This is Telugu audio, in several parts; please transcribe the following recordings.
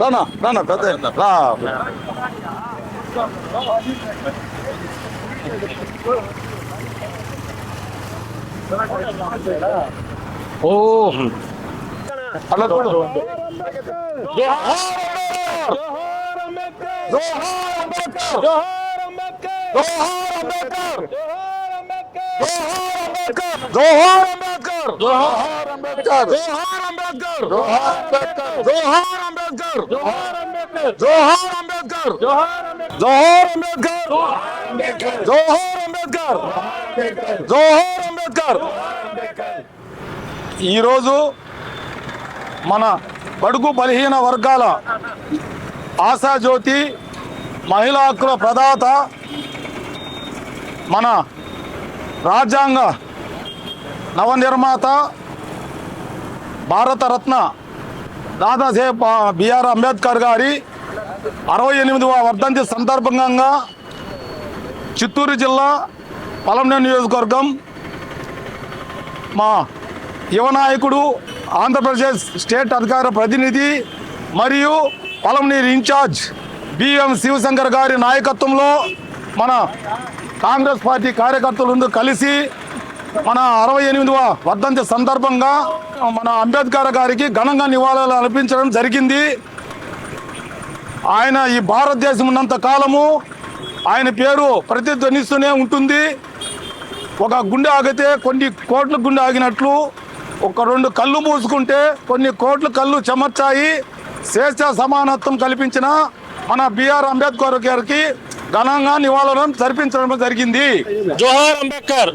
రానా రానా పెద్ద ఆయన, రా ఓ అలా చూడు జోహార్ అంబేద్కర్ జోహార్ అంబేద్కర్ జోహార్ అంబేద్కర్ జోహార్ అంబేద్కర్ జోహార్ అంబేద్కర్. జోహార్ అంబేద్కర్. జోహార్ అంబేద్కర్. జోహార్ అంబేద్కర్. జోహార్ అంబేద్కర్. జోహార్ ఈరోజు మన బడుగు బలహీన వర్గాల ఆశాజ్యోతి మహిళా హక్కుల ప్రదాత మన రాజ్యాంగ నవనిర్మాత భారతరత్న దాదాసేపు బిఆర్ అంబేద్కర్ గారి అరవై ఎనిమిదవ వర్ధంతి సందర్భంగా చిత్తూరు జిల్లా పలంనేరు నియోజకవర్గం మా యువ నాయకుడు ఆంధ్రప్రదేశ్ స్టేట్ అధికార ప్రతినిధి మరియు పొలంనీరు ఇన్ఛార్జ్ బిఎం శివశంకర్ గారి నాయకత్వంలో మన కాంగ్రెస్ పార్టీ కార్యకర్తలందరూ కలిసి మన అరవై ఎనిమిదవ వర్ధంతి సందర్భంగా మన అంబేద్కర్ గారికి ఘనంగా నివాళులు అర్పించడం జరిగింది. ఆయన ఈ భారతదేశం ఉన్నంత కాలము ఆయన పేరు ప్రతిధ్వనిస్తూనే ఉంటుంది. ఒక గుండె ఆగితే కొన్ని కోట్ల గుండె ఆగినట్లు ఒక రెండు కళ్ళు మూసుకుంటే కొన్ని కోట్ల కళ్ళు చెమర్చాయి. స్వేచ్ఛ సమానత్వం కల్పించిన మన బిఆర్ అంబేద్కర్ గారికి ఘనంగా నివాళులను జరిపించడం జరిగింది. జోహార్ అంబేద్కర్.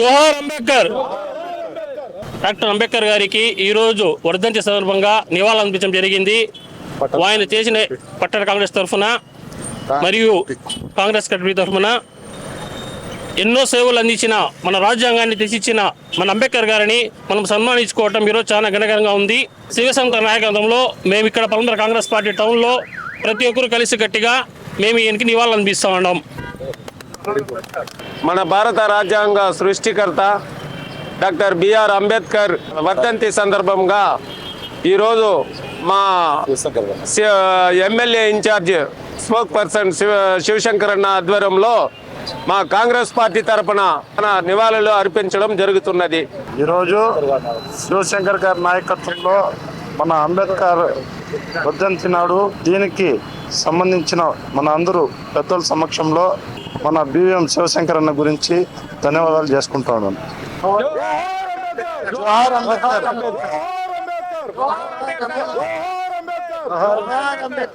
జోహార్ అంబేద్కర్. డాక్టర్ అంబేద్కర్ గారికి ఈ రోజు వర్ధంతి సందర్భంగా నివాళులు అర్పించడం జరిగింది. ఆయన చేసిన పట్టణ కాంగ్రెస్ తరఫున మరియు కాంగ్రెస్ కమిటీ తరఫున ఎన్నో సేవలు అందించిన మన రాజ్యాంగాన్ని తెచ్చిచ్చిన మన అంబేద్కర్ గారిని మనం సన్మానించుకోవటం ఈరోజు చాలా ఘనకరంగా ఉంది. శివశంకర్ నాయకత్వంలో మేము ఇక్కడ పలందర కాంగ్రెస్ పార్టీ టౌన్లో ప్రతి ఒక్కరు కలిసి గట్టిగా మేము ఈయనకి నివాళులు అనిపిస్తూ ఉన్నాం మన భారత రాజ్యాంగ సృష్టికర్త డాక్టర్ బిఆర్ అంబేద్కర్ వర్ధంతి సందర్భంగా ఈరోజు మా MLA incharge spokesperson Shiva Shivashankar అన్న ఆధ్వర్యంలో మా కాంగ్రెస్ పార్టీ తరపున మన నివాళులు అర్పించడం జరుగుతున్నది. ఈరోజు శివశంకర్ గారి నాయకత్వంలో మన అంబేద్కర్ వర్ధంతి నాడు దీనికి సంబంధించిన మన అందరూ పెద్దల సమక్షంలో మన బివిఎం శివశంకర్ అన్న గురించి ధన్యవాదాలు చేసుకుంటాను జోహార్ అంబేద్కర్.